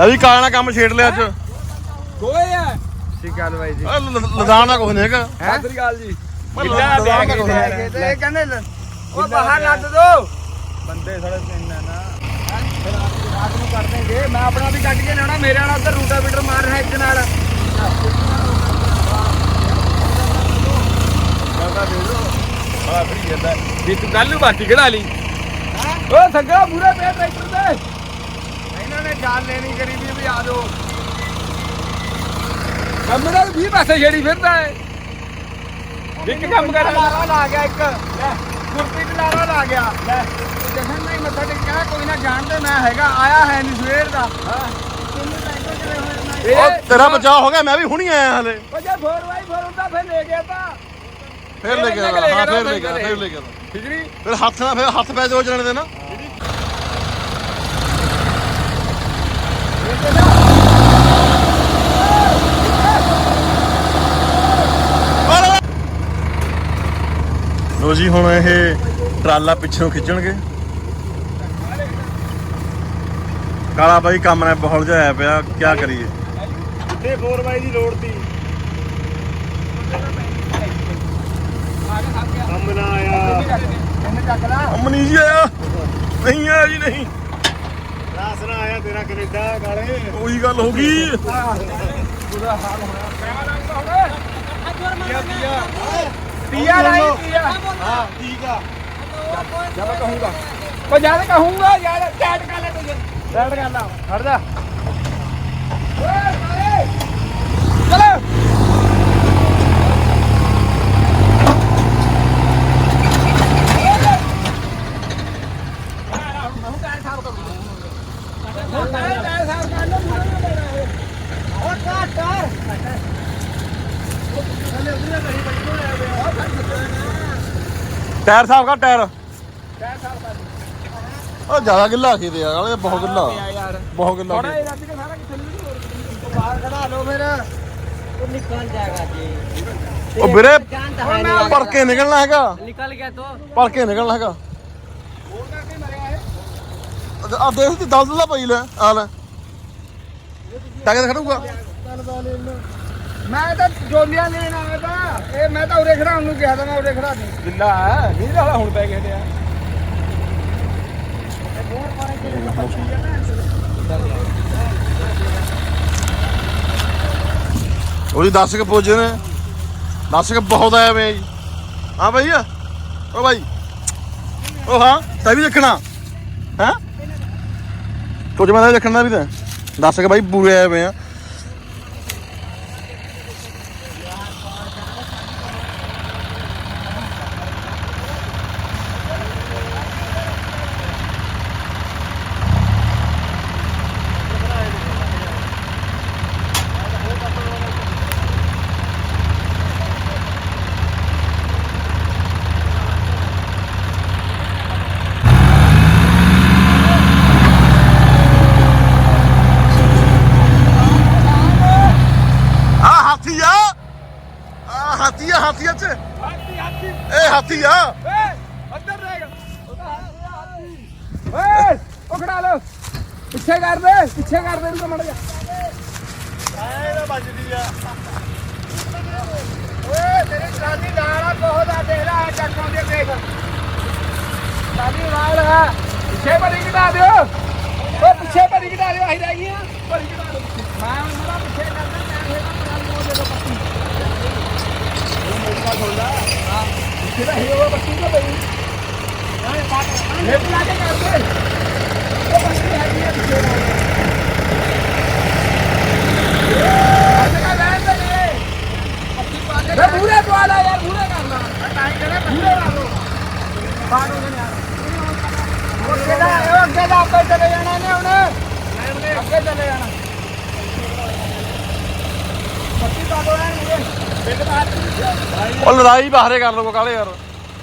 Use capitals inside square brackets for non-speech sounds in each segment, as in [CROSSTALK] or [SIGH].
ਲੈ ਵੀ ਕਾਲਾ ਨਾਲ ਕੰਮ ਛੇੜ ਲਿਆ ਅੱਜ। ਦੋਏ ਆ? ਸਿਕਾਲ ਬਾਈ ਜੀ। ਆਹ ਲ- ਲ- ਲਦਾਨ ਦਾ ਕੁਝ ਨਹੀਂ ਹੈਗਾ। ਸਤਿ ਸ੍ਰੀ ਅਕਾਲ ਜੀ। ਮੈਂ ਲਦਾਨ ਦਾ ਕੁਝ ਨਹੀਂ ਕੇ ਤੇ ਇਹ ਕਹਿੰਦੇ ਲ- ਉਹ ਬਾਹਰ ਲੱਦ ਦੋ। ਬੰਦੇ ਸਾਲੇ ਤਿੰਨ ਆ ਨਾ। ਫਿਰ ਰਾਤ ਨੂੰ ਕਰ ਦੇਂਗੇ ਮੈਂ ਆਪਣਾ ਵੀ ਕੱਢ ਕੇ ਲਿਆਉਣਾ ਮੇਰੇ ਵਾਲਾ ਉੱਧਰ ਰੂਟਾ ਮੀਟਰ ਮਾਰ ਰਿਹਾ ਇੱਕ ਨਾਲ। ਬਾਬਾ ਦੇ ਦੋ ਬੜਾ ਫਰੀ ਜਾਂਦਾ ਵੀ ਤੂੰ ਕੱਲ ਨੂੰ ਬਾਟੀ ਕਢਾ ਲਈ ਓ ਸੰਗਾ ਮੂਰੇ ਪੇ ਟਰੈਕਟਰ ਤੇ। ਇਹਨਾਂ ਨੇ ਜਾਨ ਲੈਣੀ ਕਰੀ ਵੀ ਵੀ ਆ ਜਾਓ। ਕੰਮ 20 ਪਾਸੇ ਛੇੜੀ ਫਿਰਦਾ ਹੈ ਇੱਕ ਕੰਮ ਕਰ ਲਾਰਾ ਲਾ ਗਿਆ ਇੱਕ। ਲੈ। ਕੁਰਤੀ ਤੇ ਲਾਰਾ ਲਾ ਗਿਆ। ਲੈ। ਜਸ਼ਨ ਨਹੀਂ ਮੱਥਾ ਟੇਕਿਆ ਕੋਈ ਨਾ ਜਾਣਦੇ ਮੈਂ ਹੈਗਾ ਆਇਆ ਹੈ ਨਹੀਂ ਸਵੇਰ ਦਾ। ਉਹ ਤੇਰਾ ਬਚਾਅ ਹੋ ਗਿਆ ਮੈਂ ਵੀ ਹੁਣੀ ਆਇਆ ਹਲੇ। ਉਹ ਜੇ 4x4 ਹੁੰਦਾ ਫਿਰ ਲੈ ਗਿਆ ਤਾਂ। ਫੇਰ ਲੈ ਆਇਆ ਹਾਂ ਫੇਰ ਲੈ ਆਇਆ ਫੇਰ ਲੈ ਆਇਆ ਠੀਕ ਨਹੀਂ ਫਿਰ ਹੱਥ ਨਾਲ ਫਿਰ ਹੱਥ ਪੈ ਜੋ ਚਲਣ ਦੇ ਨਾ। ਲੋ ਜੀ ਹੁਣ ਇਹ ਟਰਾਲਾ ਪਿੱਛੋਂ ਖਿੱਚਣਗੇ। ਕਾਲਾ ਬਾਈ ਕੰਮ ਨੇ ਬਹੁਤ ਜਾਇਆ ਪਿਆ ਕੀ ਕਰੀਏ? ਤੇ 4 ਬਾਈ ਦੀ ਲੋੜ ਤੀ ਕੰਮ ਨਾ ਆਇਆ। ਇਹਨੇ ਚੱਕ ਲਾ ਅਮਨੀ ਜੀ ਆਇਆ। ਨਹੀਂ ਆਇਆ ਜੀ ਨਹੀਂ। ਨਾ ਆਇਆ ਤੇਰਾ ਕੈਨੇਡਾ ਕਾਲੇ। ਉਹੀ ਗੱਲ ਹੋ ਗਈ। ਬੁਰਾ ਹਾਲ ਹੋਇਆ। ਪੀਆ ਪੀਆ ਪੀਆ। ਨਹੀਂ ਪੀਆ ਹਾਂ ਠੀਕ ਆ। ਜਦ ਕਹੂੰਗਾ। ਉਹ ਜਦ ਕਹੂੰਗਾ ਯਾਰ ਚੈਟ ਕਰ ਲੈ ਤੂੰ ਚੈਟ ਕਰ ਲਾ। ਹਟ ਜਾ ਓਏ ਸਾਰੇ ਚਲੋ ਟਾਇਰ ਸਾਫ਼ ਕਰ ਟਾਇਰ। ਉਹ ਜ਼ਿਆਦਾ ਗਿੱਲਾ ਖੇਤੇ ਯਾਰ ਨਾਲੇ ਬਹੁਤ ਗਿੱਲਾ। ਬਹੁਤ ਗਿੱਲਾ ਥੋੜਾ ਇਹ ਰੱਜ ਕੇ ਸਾਰਾ ਕਿੱਥੇ ਨਹੀਂ ਬਾਹਰ ਖੜਾ ਲਓ ਫਿਰ। ਉਹ ਨਿਕਲ ਜਾਏਗਾ ਜੀ। ਉਹ ਵੀਰੇ ਪਰ ਕੇ ਨਿਕਲਣਾ ਹੈਗਾ। ਨਿਕਲ ਗਿਆ ਤੋ। ਪਰ ਕੇ ਨਿਕਲਣਾ ਹੈਗਾ। ਹੋਰ ਕਰਕੇ ਮਰਿਆ ਇਹ? ਆ ਦੇਖ ਤੇ ਦਲਦਲਾ ਪਈ ਲੈ ਆ ਲੈ। ਟਾਇਰ ਖੜੂਗਾ। ਦਲਦਲਾ ਲੈ ਮੈਂ ਤਾਂ ਜੋਲੀਆਂ ਲੈਣ ਆਇਆ ਤਾਂ। ਇਹ ਮੈਂ ਤਾਂ ਉਰੇ ਖੜਾਉਣ ਨੂੰ ਕਿਹਾ ਤਾਂ ਮੈਂ ਉਰੇ ਖੜਾ ਦੀ ਹੈ ਨਹੀਂ ਰਹਾ ਹੁਣ ਪੈ ਗਿਆ ਟਿਆ ਉਹਦੀ 10 ਕੇ ਪੁੱਜੇ ਨੇ। 10 ਕੇ ਬਹੁਤ ਆਇਆ ਵੇ ਜੀ। ਹਾਂ ਭਾਈ ਓ ਭਾਈ। ਓ ਹਾਂ ਤੈ ਵੀ ਦੇਖਣਾ। ਹਾਂ? ਕੁਝ ਮੈਂ ਦੇਖਣਾ ਵੀ ਤਾਂ। 10 ਕੇ ਭਾਈ ਪੂਰੇ ਆਏ ਵੇ ਆ ਹਾਥੀ ਆ ਆ ਹਾਥੀ ਆ ਹਾਥੀ ਆ ਚ ਹਾਥੀ ਹਾਥੀ ਇਹ ਹਾਥੀ ਆ ਏ ਅੰਦਰ ਰਹਿ ਓਏ ਉਹ ਖੜਾ ਲੋ ਪਿੱਛੇ ਕਰ ਦੇ ਪਿੱਛੇ ਕਰ ਦੇ ਇਹਨੂੰ ਮੜ ਜਾ ਐ ਵੱਜਦੀ ਆ। ਓਏ, ਤੇਰੀ ਟਰਾਲੀ ਲਾਲਾ ਬਹੁਤ ਆ, ਦੇਖ ਲੈ ਆ ਚੱਕੋਂ ਦੇ ਦੇਖ। ਟਰਾਲੀ ਨਾਲ ਆ। ਪਿੱਛੇ ਭਰੀ ਘਟਾ ਦਿਓ। ਓ ਪਿੱਛੇ ਭਰੀ ਘਟਾ ਦਿਓ, ਅਸੀਂ ਰਹਿ ਗਈਆਂ। ਭਰੀ ਘਟਾ ਦਿਓ। ਮੈਂ ਮੇਰਾ ਪਿੱਛੇ ਕਰਦਾ ਮੈਂ ਹੈਗਾ ਟਰਾਲੀ ਉਹ ਦੇ ਦੋ ਪੱਤੀ ਉਹ ਮੇਰਾ ਖੋਲਦਾ ਹਾਂ। ਪਿੱਛੇ ਦਾ ਹੀਰੋ ਪੱਤੀ ਤੋਂ ਬਈ ਹਾਂ ਪਾਟ ਇਹ ਲਾ ਕੇ ਕਰਦੇ ਉਹ ਪੱਤੀ ਹੈਗੀ ਆ ਪਿੱਛੇ ਨਾਲ ਅੱਜ ਕਾ ਲੈਣ ਦੇ ਵੇ ਮੂਰੇ ਪਵਾ ਲੈ ਯਾਰ ਮੂਰੇ ਕਰ ਲਾ ਟਾਈ ਕਰੇ ਮੂਰੇ ਲਾ ਲੋ ਬਾਹਰ ਹੋ ਜਾ ਉਹ ਅੱਗੇ ਦਾ ਉਹ ਅੱਗੇ ਦਾ ਆਪੇ ਚਲੇ ਜਾਣਾ ਨੇ ਹੁਣ ਅੱਗੇ ਚਲੇ ਜਾਣਾ ਪੱਤੀ ਪਾ ਦੋ ਐ ਮੂਰੇ ਬਿੱਲ ਲੜਾਈ ਬਾਹਰੇ ਕਰ ਲੋ ਕਾਲੇ ਯਾਰ।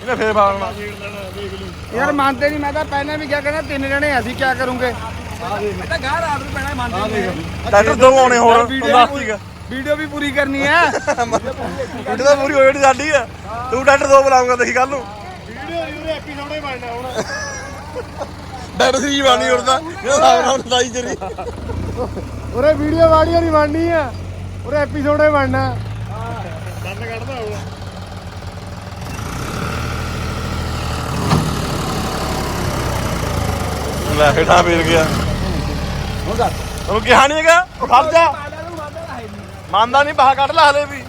ਇਹਨੇ ਫੇਰ ਬਾਗਣਾ ਯਾਰ ਮੰਨਦੇ ਨਹੀਂ ਮੈਂ ਤਾਂ ਪਹਿਲਾਂ ਵੀ ਕਿਹਾ ਕਹਿੰਦਾ ਤਿੰਨ ਜਣੇ ਅਸੀਂ ਕੀ ਕਰੂੰਗੇ? ਮੈਂ ਤਾਂ ਗਾਹ ਰਾਤ ਨੂੰ ਪੈਣਾ ਮੰਨਦੇ ਨਹੀਂ ਟਰੈਕਟਰ ਦੋ ਆਉਣੇ ਹੋਰ ਵੀਡੀਓ ਵੀ ਪੂਰੀ ਕਰਨੀ ਹੈ ਵੀਡੀਓ ਤਾਂ ਪੂਰੀ ਹੋਈ ਸਾਡੀ ਆ। ਤੂੰ ਟਰੈਕਟਰ ਦੋ ਬੁਲਾਉਂਗਾ ਦੇਖੀ ਕੱਲ ਨੂੰ। ਵੀਡੀਓ ਯੂਰੇ ਐਪੀਸੋਡ ਹੀ ਬਣਨਾ ਹੁਣ। ਡੈਡ ਸੀ ਬਾਣੀ ਉੜਦਾ ਇਹ ਸਾਹ ਨਾਲ ਲੜਾਈ ਜਰੀ। ਉਰੇ ਵੀਡੀਓ ਵਾੜੀਓ ਨਹੀਂ ਬਣਨੀ ਆ। ਉਰੇ ਐਪੀਸੋਡੇ ਬਣਨਾ। ਦੰਦ ਕੱਢਦਾ ਹੋਊਗਾ। ਲੈ ਹੇਠਾਂ ਫੇਰ ਗਿਆ। ਉਹਨੂੰ ਕਿਹਾ ਨਹੀਂ ਹੈਗਾ ਉਹ ਖੜ ਜਾ। ਮੰਨਦਾ ਨਹੀਂ ਬਾਹਰ ਕੱਢ ਲਾ ਹਲੇ ਵੀ।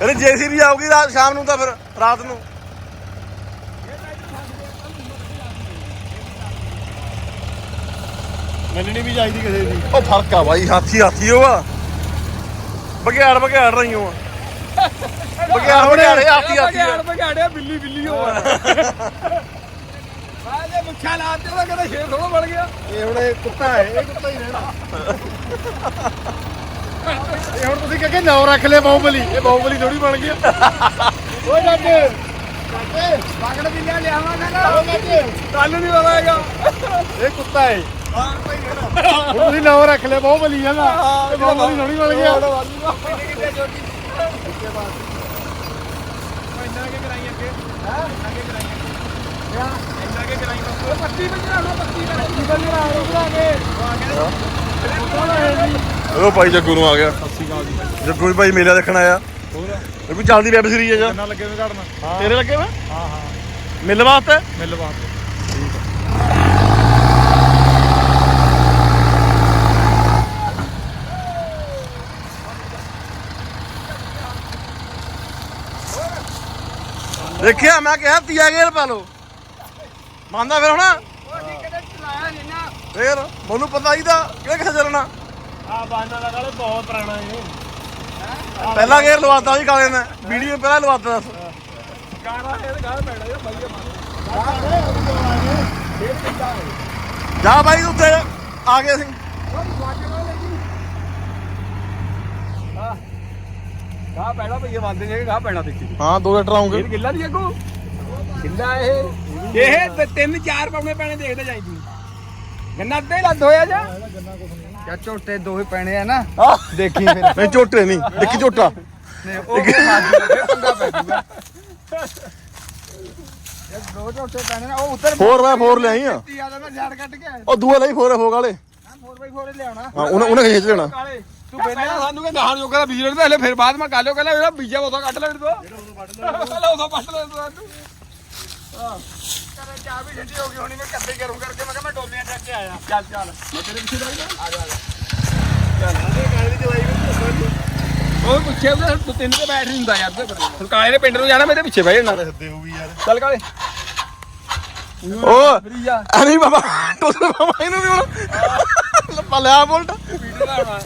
ਇਹਨੇ ਜੇਸੀਬੀ ਆਊਗੀ ਰਾਤ ਸ਼ਾਮ ਨੂੰ ਤਾਂ ਫਿਰ ਰਾਤ ਨੂੰ। ਮੰਨਣੀ ਵੀ ਚਾਹੀਦੀ ਕਿਸੇ ਦੀ। ਉਹ ਫ਼ਰਕ ਆ ਬਾਈ ਹਾਥੀ ਹਾਥੀ ਉਹ ਆ। ਬਗਿਆੜ ਬਗਿਆੜ ਰਹੀ ਹੋ ਬਗਿਆੜ ਬਗਿਆੜੇ ਹਾਥੀ ਹਾਥੀ ਆ। ਬਗਾੜ ਬਗਾੜਿਆ ਬਿੱਲੀ ਬਿੱਲੀ ਹੋ [LAUGHS] ਬਾਲੇ ਮੁੱਛਾਂ ਲਾ ਤੇ ਉਹ ਕਹਿੰਦਾ ਸ਼ੇਰ ਥੋੜਾ ਬਣ ਗਿਆ। ਇਹ ਹੁਣ ਇਹ ਕੁੱਤਾ ਹੈ ਇਹ ਕੁੱਤਾ ਹੀ ਰਹਿਣਾ। ਇਹ ਹੁਣ ਤੁਸੀਂ ਕਹਿੰਦੇ ਰੱਖ ਲਿਆ ਬਾਹੂਬਲੀ। ਇਹ ਬਾਹੂਬਲੀ ਥੋੜੀ ਬਣ ਗਿਆ ਓਏ ਜੱਗੇ ਜੱਗੇ ਪਾਗੜ ਬਿੱਲੀਆਂ ਲਿਆਵਾਂਗਾ ਨਾ। ਓ ਜੱਗੇ ਕੱਲ ਨਹੀਂ ਪਤਾਗਾ ਇਹ ਕੁੱਤਾ ਹੈ। ਹੁਣ ਤੁਸੀਂ ਨਾਮ ਰੱਖ ਲਿਆ ਬਾਹੂਬਲੀ ਹੈ ਨਾ। ਇਹ ਬਾਹੂਬਲੀ ਥੋੜੀ ਬਣ ਗਿਆ। ਪੱਤੀ ਬਣਾ ਪੱਤੀ ਉਹ ਭਾਈ ਜੱਗੂ ਨੂੰ ਆ ਗਿਆ। ਜੱਗੂ ਵੀ ਭਾਈ ਮੇਲਾ ਦੇਖਣ ਆਇਆ। ਇਹ ਵੀ ਚੱਲਦੀ ਵੈਬ ਸੀਰੀਜ਼ ਆ ਜਾ। ਲੱਗੇ ਘੜਨਾ ਤੇਰੇ ਲੱਗੇ ਵਾ? ਹਾਂ ਹਾਂ। ਮਿਲ ਵਾਸਤੇ? ਮਿਲ ਬਾਤ ਦੇਖਿਆ ਮੈਂ ਕਿਹਾ ਤੀਆ ਗੇਲ ਪਾ ਲਓ। ਮੰਨਦਾ ਫਿਰ ਹੁਣ? ਚਲਾਇਆ ਨਹੀਂ ਨਾ। ਫੇਰ? ਮੈਨੂੰ ਪਤਾ ਹੀ ਦਾ ਕਿਹੜੇ ਕਿੱਥੇ ਚੱਲਣਾ? ਆ ਬਾਨਾ ਦਾ ਕਾਲੇ ਬਹੁਤ ਪੁਰਾਣਾ ਇਹ। ਪਹਿਲਾ ਗੇਰ ਲਵਾਤਾ ਜੀ ਕਾਲੇ ਨੇ ਵੀਡੀਓ ਪਹਿਲਾਂ ਲਵਾਤਾ ਦੱਸ। ਇਹ ਪੈਣਾ ਇਹ ਜਾ ਬਾਈ ਉੱਤੇ ਆ ਗਏ ਅਸੀਂ। ਗਾ ਪੈਣਾ ਭਈਏ ਬੰਦੇ ਜੇ ਗਾ ਪੈਣਾ ਦੇਖੀ ਹਾਂ ਦੋ ਲੀਟਰ ਆਉਂਗੇ। ਇਹ ਕਿੱਲਾ ਨਹੀਂ ਅੱਗੋ? ਕਿੱਲਾ ਇਹ ਇਹ ਤੇ ਤਿੰਨ ਚਾਰ ਪਾਉਣੇ ਪੈਣੇ ਦੇਖਦੇ ਜਾਈ ਤੂੰ। ਗੰਨਾ ਅੱਧੇ ਲੱਦ ਹੋਇਆ ਜਾ? ਕਿਆ ਝੋਟੇ ਦੋ ਹੀ ਪੈਣੇ ਆ ਨਾ? ਦੇਖੀ ਫਿਰ। ਨਹੀਂ ਝੋਟੇ ਨਹੀਂ ਦੇਖੀ ਝੋਟਾ। ਉਹ ਹਾਜੀ ਪੰਗਾ ਪੈ ਜੂਗਾ। ਇਹ ਦੋ ਝੋਟੇ ਪੈਣੇ ਨਾ ਉਹ ਉੱਤਰ 4x4 ਲਿਆਈ ਆ। ਤੀ ਆ ਮੈਂ ਝਾੜ ਕੱਢ ਕੇ। ਆਇਆ ਉਹ ਦੂਆ ਲਈ 4x4 ਵਾਲੇ। 4x4 ਲਿਆਉਣਾ ਹਾਂ ਉਹਨੇ ਉਹਨੇ ਖਿੱਚ ਲੈਣਾ। ਕਾਲੇ ਤੂੰ ਪਹਿਲਾਂ ਸਾਨੂੰ ਕਿ ਗਾਹਾਂ ਜੋਗਾ ਦਾ ਬੀਜ ਲੈਣ ਪਹਿਲੇ ਫਿਰ ਬਾਅਦ ਮੈਂ ਕਾਲਿਓ ਕਹਿੰਦਾ ਜਿਹੜਾ ਬੀਜਾ ਉਹਦਾ ਕੱਢ ਲੈਣ ਦੋ ਪਹਿਲਾਂ ਉਹਦਾ ਪੱਟ ਲੈਣ ਦੋ ਤੂੰ। ਹਾਂ ਕਰੇ ਚਾਹ ਵੀ ਛੱਡੀ ਹੋ ਗਈ ਹੋਣੀ ਮੈਂ ਕੱਦੇ ਕਰੂੰ ਕਰਕੇ ਮੈਂ ਕਿਹਾ ਮੈਂ ਡੋਲੀਆਂ ਚੱਕ ਕੇ ਆਇਆ। ਚੱਲ ਚੱਲ। ਮੈਂ ਤੇਰੇ ਪਿੱਛੇ ਲੱਗਦਾ ਆ ਜਾ ਆ ਜਾ। ਉਹ ਪਿੱਛੇ ਉਹਦੇ ਤੂੰ ਤਿੰਨ ਤੇ ਬੈਠ ਨਹੀਂ ਹੁੰਦਾ ਯਾਰ। ਤੇ ਹੁਣ ਕਾਲੇ ਪਿੰਡ ਨੂੰ ਜਾਣਾ ਮੇਰੇ ਪਿੱਛੇ ਬਹਿ ਜਾਣਾ। ਹੱਦੇ ਹੋ ਗਈ ਯਾਰ। ਚੱਲ ਕਾਲੇ। ਓ ਅਰੇ ਬਾਬਾ ਟੋਸਰ ਬਾਬਾ ਇਹਨੂੰ ਵੀ ਹੁਣ ਲੱਪਾ ਲਿਆ ਬੋਲਟ? ਵੀਡੀਓ ਦਾ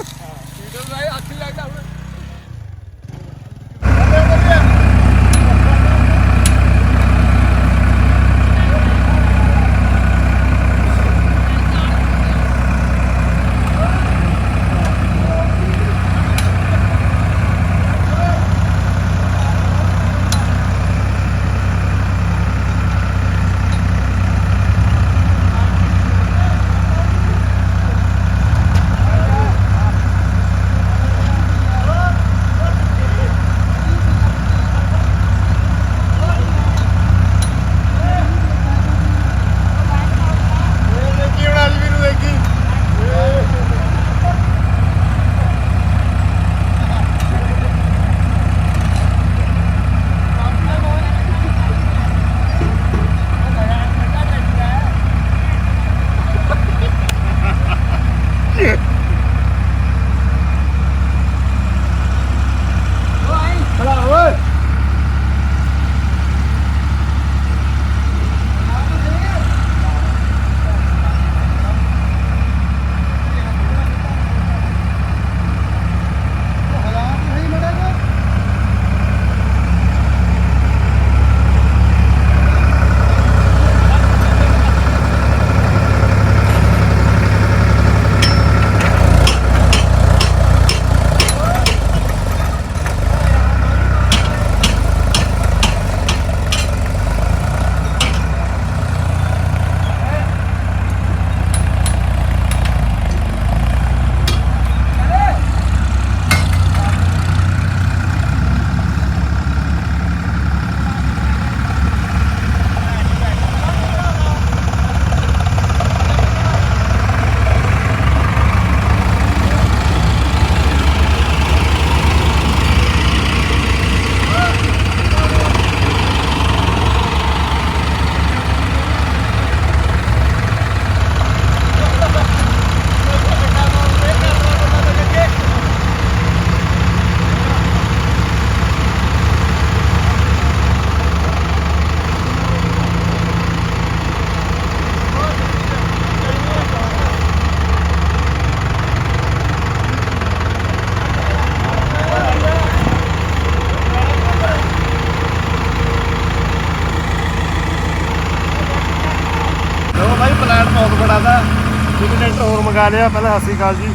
ਮੰਗਾ ਲਿਆ ਪਹਿਲਾਂ, ਸਤਿ ਸ਼੍ਰੀ ਅਕਾਲ ਜੀ।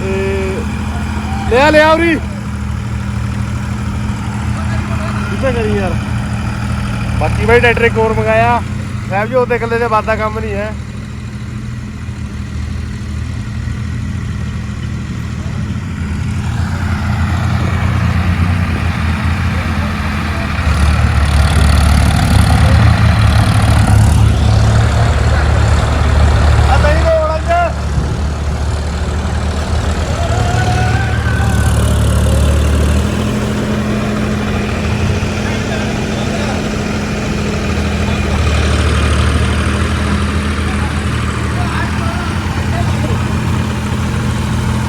ਤੇ ਲਿਆ ਲਿਆ ਉਰੀ। ਕਿੱਥੇ ਕਰੀ ਯਾਰ? ਬਾਕੀ ਬਾਈ, ਟਰੈਕਟਰ ਇੱਕ ਹੋਰ ਮੰਗਾਇਆ। ਸਾਹਿਬ ਜੀ, ਉਹਦੇ ਇਕੱਲੇ ਦੇ ਬਾਤ ਦਾ ਕੰਮ ਨਹੀਂ ਹੈ ਆ ਨਹੀਂ ਰੋੜ ਅੱਜ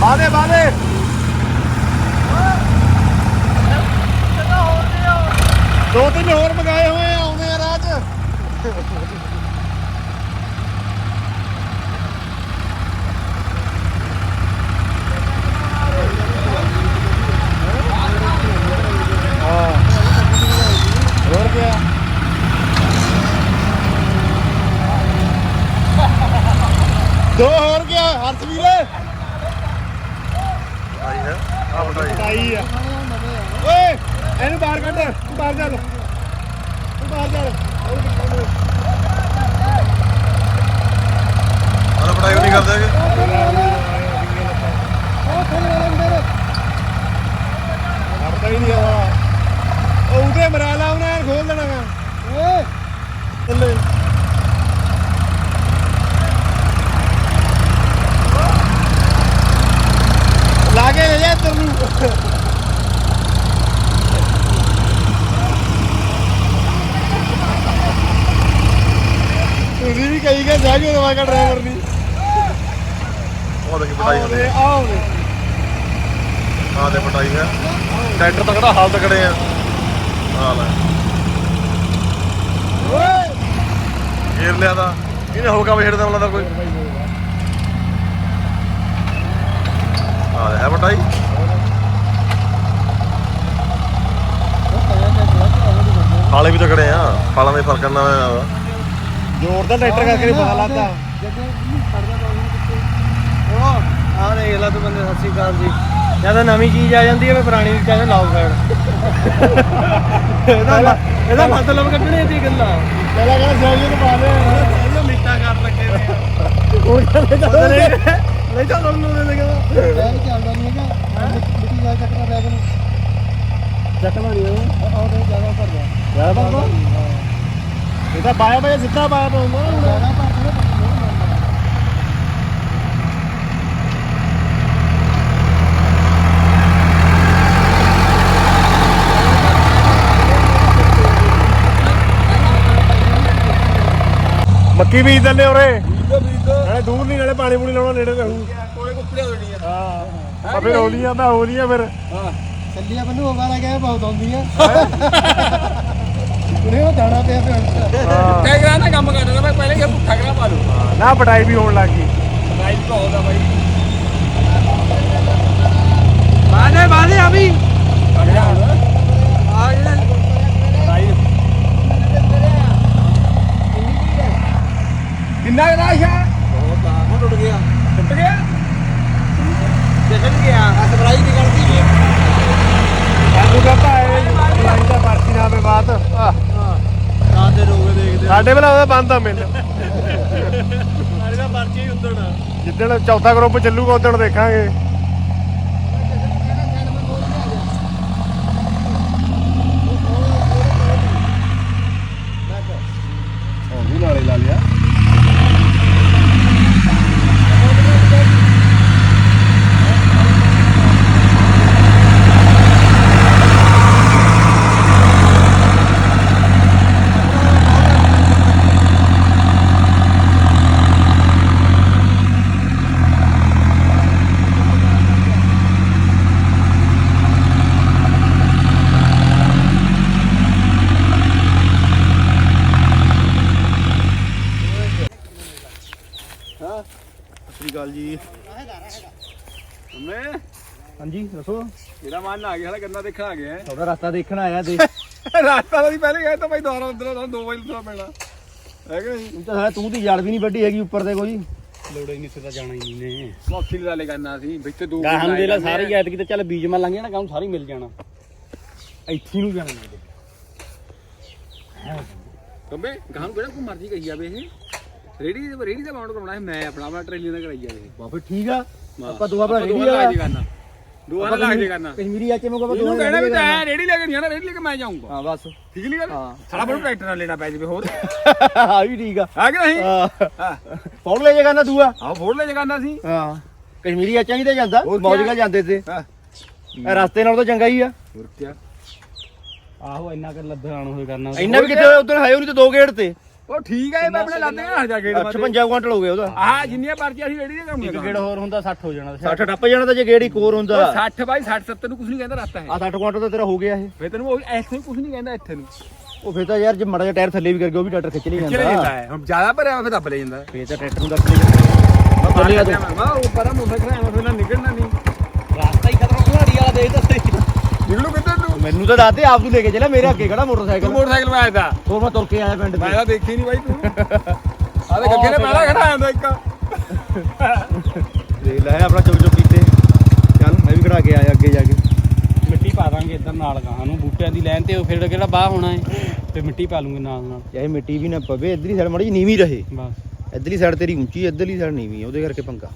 ਬਾਦੇ ਬਾਦੇ ਦੋ ਤਿੰਨ ਹੋਰ ਮੰਗਾਏ ਹੋਏ ਆ ਆਉਂਦੇ ਆ ਰਾਹ 'ਚ ਹਾਂ ਹੋਰ ਕੀ ਦੋ ਹੋਰ ਕੀ ਹਰਸ ਵੀਰੇ। ਆਈ ਹੈ ਆ। ਬਟਾਈ ਆ ਓਏ ਇਹਨੂੰ ਬਾਹਰ ਕੱਢ ਤੂੰ ਬਾਹਰ ਚੱਲ ਤੂੰ ਬਾਹਰ ਚੱਲ ਹਲ ਪੜਾਈ ਨਹੀਂ ਕਰਦੇ ਹੈਗੇ। ਹਟਦਾ ਹੀ ਨਹੀਂ ਆ। ਉਹ ਉਹਦੇ ਮਰਾ ਲਾ ਉਹਨੇ ਖੋਲ ਦੇਣਾ ਓਏ। ਥੱਲੇ ਲਾ ਕੇ ਲੈ ਜਾ ਇੱਧਰ ਨੂੰ ਤੁਸੀਂ ਵੀ ਕਹੀ ਗਏ ਜਾ ਕੇ ਦਵਾ ਕਾ ਡਰਾਈਵਰ ਨਹੀਂ ਉਹ ਦੇਖੀ ਪੜਾਈ ਹੁੰਦੀ ਆਉਂਦੇ ਆਉਂਦੇ ਆ ਦੇ ਪਟਾਈ ਹੈ ਟਰੈਕਟਰ ਤਾਂ ਕਿਹੜਾ ਹਾਲ ਤਕੜੇ ਆ। ਆ ਲੈ। ਓਏ। ਘੇਰ ਲਿਆ ਦਾ ਇਹਨੇ ਹੋਗਾ ਵੀ ਛੇੜਦਾ ਮਲਾ ਕੋਈ। ਆ ਹੈ ਪਟਾਈ। ਹਾਲੇ ਵੀ ਤਕੜੇ ਆ ਫਾਲਾਂ ਦੇ ਫ਼ਰਕ ਕਰਨਾ ਹੋਇਆ ਜ਼ੋਰ ਦਾ ਟਰੈਕਟਰ ਕਰਕੇ ਪਤਾ ਲੱਗਦਾ। ਆ ਦੇਖ ਲੈ ਤੂੰ ਬੰਦੇ ਸਤਿ ਸ਼੍ਰੀ ਅਕਾਲ ਜੀ। ਜਦੋਂ ਨਵੀਂ ਚੀਜ਼ ਆ ਜਾਂਦੀ ਹੈ ਮੈਂ ਪੁਰਾਣੀ ਵੀ ਕਹਿੰਦਾ ਲਾਓ ਸਾਈਡ ਇਹਦਾ ਇਹਦਾ ਮਤਲਬ ਕੱਢਣੇ ਦੀ ਗੱਲਾਂ। ਪਹਿਲਾਂ ਕਹਿੰਦਾ ਸੌਜੀ ਨੂੰ ਪਾ ਦੇ। ਇਹਨੂੰ ਮਿੱਟਾ ਕਰ ਲੱਗੇ ਨੇ। ਉਹ ਕਹਿੰਦੇ ਚੱਲ ਨਹੀਂ ਚੱਲ ਉਹਨੂੰ ਦੇ ਦੇ ਬੈਗ ਚੱਲਦਾ ਨਹੀਂ ਹੈਗਾ। ਮਿੱਟੀ ਜਾ ਚੱਕਣਾ ਬੈਗ ਨੂੰ। ਜ਼ਿਆਦਾ ਭਰ ਗਿਆ। ਮੱਕੀ ਬੀਜ ਦਿੰਦੇ ਉਰੇ। ਨਾਲੇ ਦੂਰ ਨਹੀਂ ਨਾਲੇ ਪਾਣੀ ਪੂਣੀ ਲਾਉਣਾ ਨੇੜੇ ਰਹੂ ਕੋਲੇ ਕੁੱਪੜੇ ਹੋਣੀ ਆ ਹਾਂ। ਆ ਫਿਰ ਹੋਲੀਆਂ ਤਾਂ ਹੋਲੀਆਂ ਫਿਰ। ਚੱਲੀਆਂ ਬੰਨੂ ਹੋਗਾ ਲੱਗਿਆ ਬਹੁਤ ਆਉਂਦੀ ਆ। ਉਹਨੇ ਉਹ ਦਾਣਾ ਪਿਆ ਪਿਆ। ਹਾਂ। ਟੈਗਰਾ ਨਾ ਕੰਮ ਕਰਦਾ ਮੈਂ ਪਹਿਲੇ ਕਿ ਪੁੱਠਾ ਕਰਾ ਪਾ ਲੂ ਨਾ ਪਟਾਈ ਵੀ ਹੋਣ ਲੱਗ ਗਈ। ਲਾਈਵ ਤਾਂ ਹੋਦਾ ਬਾਈ। ਬਾਦੇ ਬਾਦੇ ਅਭੀ ਆ ਜਿਹੜਾ ਕਿੰਨਾ ਗਲਾਸ ਆ? ਉਹ ਟੁੱਟ ਗਿਆ। ਟੁੱਟ ਗਿਆ? ਜਸ਼ਨ ਗਿਆ ਆ ਸਪਰਾਈ ਨਿਕਲਦੀ ਜੀ ਸਾਨੂੰ ਕਹਤਾ ਹੈ ਲਾਈਨ ਦਾ ਪਾਰਟੀ ਨਾ ਪੇ ਬਾਤ ਆਹ, ਤਾਂ ਦੇ ਰੋਗੇ ਦੇਖਦੇ ਸਾਡੇ ਵਾਲਾ ਉਹਦਾ ਬੰਦ ਆ ਮਿਲ ਸਾਡੇ ਦਾ ਪਰਚੀ ਹੀ ਹੁੰਦਣਾ ਜਿੱਦਣ ਚੌਥਾ ਗਰੁੱਪ ਚੱਲੂਗਾ ਉਦੋਂ ਦੇਖਾਂਗੇ। ਹਾਂਜੀ ਦੱਸੋ। ਇਹਦਾ ਮਨ ਆ ਗਿਆ ਹਲਾ ਗੰਨਾ ਦੇਖਣ ਆ ਗਿਆ। ਤੁਹਾਡਾ ਰਸਤਾ ਦੇਖਣ ਆਇਆ ਦੇ [LAUGHS] ਰਾਸਤਾ ਤਾਂ ਅਸੀਂ ਪਹਿਲੇ ਗਏ ਤਾਂ ਭਾਈ ਦੁਆਰਾ ਅੰਦਰ ਦੋ ਵਜੇ ਤੋਂ ਪੈਣਾ। ਹੈ ਕਿ ਨਹੀਂ? ਤੂੰ ਤਾਂ ਸਾਲਾ ਤੂੰ ਦੀ ਜੜ ਵੀ ਨਹੀਂ ਵੱਡੀ ਹੈਗੀ ਉੱਪਰ ਤੇ ਕੋਈ। ਲੋੜੇ ਨਹੀਂ ਸਿੱਧਾ ਜਾਣਾ ਹੀ ਨਹੀਂ ਨੇ। ਮੌਖੀ ਦਾ ਲੈ ਕਰਨਾ ਸੀ ਵਿੱਚ ਦੋ ਗਾਹਾਂ ਦੇ ਲਾ ਸਾਰੇ ਐਤਕੀ ਤੇ ਚੱਲ ਬੀਜ ਮੈਂ ਲੰਘ ਜਾਣਾ ਕੰਮ ਸਾਰੀ ਮਿਲ ਜਾਣਾ। ਇੱਥੇ ਨੂੰ ਜਾਣਾ ਮੈਂ ਕੰਬੇ ਗਾਹਾਂ ਨੂੰ ਕਿਹੜਾ ਕੋਈ ਮਰਜ਼ੀ ਕਹੀ ਜਾਵੇ ਇਹ। ਰੇੜੀ ਦੇ ਰੇੜੀ ਦਾ ਮਾਊਂਟ ਕਰਾਉਣਾ ਹੈ ਮੈਂ ਆਪਣਾ ਆਪਣਾ ਟ੍ਰੇਲੀ ਦਾ ਕਰਾਈ ਜਾਵੇ। ਬਾਬੇ ਠੀਕ ਆ। ਆਪਾਂ ਆਪਾਂ ਰੇਹੜੀ ਦੋਹਾਂ ਆ। ਲਾ ਕੇ ਕਰਨਾ ਦੋਹਾਂ ਦਾ ਲਾ ਕੇ ਕਰਨਾ। ਕਸ਼ਮੀਰੀ ਆਚੇ ਮੋ ਕੋ ਇਹਨੂੰ ਕਹਿਣਾ ਵੀ ਤਾਂ ਰੇੜੀ ਲੈ ਕੇ ਨਹੀਂ ਆਣਾ ਰੇੜੀ ਲੈ ਕੇ ਮੈਂ ਜਾਊਂਗਾ। ਹਾਂ ਬਸ। ਠੀਕ ਨਹੀਂ ਗੱਲ? ਹਾਂ। ਸਾਲਾ ਬੜਾ ਟਰੈਕਟਰ ਨਾਲ ਲੈਣਾ ਪੈ ਜਾਵੇ ਹੋਰ। ਆ ਵੀ ਠੀਕ ਆ। ਹੈ ਕਿ ਨਹੀਂ ਹਾਂ। ਫੋੜ ਲੈ ਜਗਾ ਨਾ ਦੂਆ। ਆਹ ਫੋੜ ਲੈ ਜਗਾਨਾ ਸੀ। ਹਾਂ। ਕਸ਼ਮੀਰੀ ਆਚਾ ਨਹੀਂ ਤੇ ਜਾਂਦਾ ਹੋਰ ਮੌਜ ਕਿਆ? ਨਾਲ ਜਾਂਦੇ ਤੇ ਹਾਂ। ਇਹ ਰਸਤੇ ਨਾਲ ਤਾਂ ਚੰਗਾ ਹੀ ਆ। ਹੋਰ ਕੀ ਆਹੋ ਇੰਨਾ ਕਰ ਲੱਦਣ ਹੋਏ ਕਰਨਾ। ਇੰਨਾ ਵੀ ਕਿਤੇ ਉਧਰ ਹੈ ਉਹਨੂੰ ਤੇ ਦੋ ਗੇੜ ਤੇ। ਉਹ ਠੀਕ ਹੈ ਇਹ ਮੈਂ ਆਪਣੇ ਲਾਦੇ ਨਾ ਹਟ ਜਾ ਗੇੜ ਮਾਰੇ 56 ਕੁਇੰਟਲ ਹੋ ਗਿਆ ਉਹਦਾ। ਆਹ ਜਿੰਨੀਆਂ ਪਰਚੀਆਂ ਸੀ ਰੇੜੀ ਦੇ ਕੰਮ ਇੱਕ ਗੇੜ ਹੋਰ ਹੁੰਦਾ 60 ਹੋ ਜਾਣਾ। 60 ਟੱਪ ਜਾਣਾ ਤਾਂ ਜੇ ਗੇੜ ਇੱਕ ਹੋਰ ਹੁੰਦਾ। 60 ਬਾਈ 60 70 ਨੂੰ ਕੁਝ ਨਹੀਂ ਕਹਿੰਦਾ ਰਸਤਾ ਹੈ। ਆ 60 ਕੁਇੰਟਲ ਤਾਂ ਤੇਰਾ ਹੋ ਗਿਆ ਇਹ। ਫੇ ਤੈਨੂੰ ਉਹ ਇੱਥੇ ਕੁਝ ਨਹੀਂ ਕਹਿੰਦਾ ਇੱਥੇ ਨੂੰ। ਉਹ ਫੇਰ ਤਾਂ ਯਾਰ ਜੇ ਮੜਾ ਜਿਹਾ ਟਾਇਰ ਥੱਲੇ ਵੀ ਕਰ ਗਿਆ ਉਹ ਵੀ ਟਰੈਕਟਰ ਖਿੱਚ ਲਈ ਜਾਂਦਾ। ਜਾਂਦਾ ਹੈ। ਹੁਣ ਜ਼ਿਆਦਾ ਭਰਿਆ ਫੇ ਦੱਬ ਲੈ ਜਾਂਦਾ। ਫੇਰ ਤਾਂ ਟਰੈਕਟਰ ਨੂੰ ਦੱਸ ਨਹੀਂ ਚੱਲਿਆ ਤੂੰ। ਮੈਂ ਉਹ ਪਰਾਂ ਮੋਟਰ ਮੈਂ ਫੇ ਨਾ ਨਿਕਲਣਾ ਨਹੀਂ। ਰਸਤਾ ਹੀ ਖਤਰਾ ਖਿਲਾੜੀ ਵਾਲਾ ਦੇਖ ਤਾਂ ਸਹੀ ਨਿਕਲੂ ਕਿੱਧਰ ਨੂੰ ਮੈਨੂੰ ਤਾਂ ਦੱਸਦੇ ਆਪ ਨੂੰ ਲੈ ਕੇ ਚੱਲਿਆ ਮੇਰੇ ਅੱਗੇ ਖੜਾ ਤੂੰ ਮੋਟਰਸਾਈਕਲ ਮੋਟਰਸਾਈਕਲ ਮੈਂ ਆਇਆ। ਤਾ ਹੋਰ ਮੈਂ ਤੁਰ ਕੇ ਆਇਆ ਪਿੰਡ ਮੈਂ ਤੇ। ਤਾਂ ਦੇਖੀ ਨਹੀਂ ਬਾਈ ਤੂੰ। ਆਲੇ ਗੱਗੇ ਨੇ ਪਹਿਲਾਂ ਖੜਾ ਆਂਦਾ ਇੱਕ। [LAUGHS] ਦੇਖ ਲੈ ਆਪਣਾ ਚੁੱਕ ਚੁੱਕ ਕੀਤੇ। ਚੱਲ ਮੈਂ ਵੀ ਖੜਾ ਕੇ ਆਇਆ ਅੱਗੇ ਜਾ ਕੇ। ਮਿੱਟੀ ਪਾ ਦਾਂਗੇ ਇੱਧਰ ਨਾਲ ਗਾਹਾਂ ਨੂੰ ਬੂਟਿਆਂ ਦੀ ਲਾਈਨ ਤੇ ਉਹ ਫਿਰ ਕਿਹੜਾ ਬਾਹ ਹੋਣਾ ਹੈ ਤੇ ਮਿੱਟੀ ਪਾ ਲੂੰਗੇ ਨਾਲ ਨਾਲ। ਚਾਹੇ ਮਿੱਟੀ ਵੀ ਨਾ ਪਵੇ ਇਧਰਲੀ ਸਾਈਡ ਮੜੀ ਨੀਵੀਂ ਰਹੇ। ਬਸ। ਇਧਰਲੀ ਸਾਈਡ ਤੇਰੀ ਉੱਚੀ ਇਧਰਲੀ ਸਾਈਡ ਨੀਵੀਂ ਉਹਦੇ ਕਰਕੇ ਪੰਗਾ।